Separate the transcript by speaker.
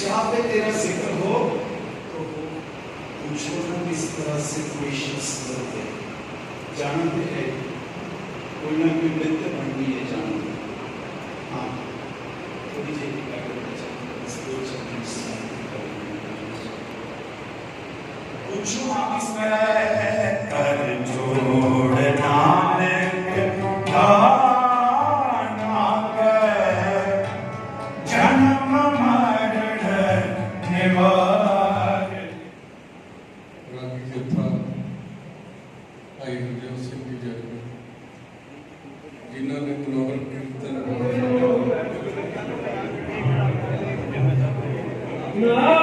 Speaker 1: जहाँ पे तेरा ज़िक्र हो तो पूछो ना किस तरह से कोई शख्स बदले जानते हैं कोई ना कोई नृत्य बननी है जानते हाँ। थोड़ी देर करना हैं, बस दो चार मिनट से। पूछो आप इसमें कर जोड़
Speaker 2: ਰਾਗੀ ਜਥਾ ਭਾਈ ਗੁਰਦੇਵ ਸਿੰਘ ਜੀ ਜਨ ਜਿਨ੍ਹਾਂ ਨੇ। ਮਨੋਹਰ ਕੀਰਤਨ
Speaker 3: ਨਾ।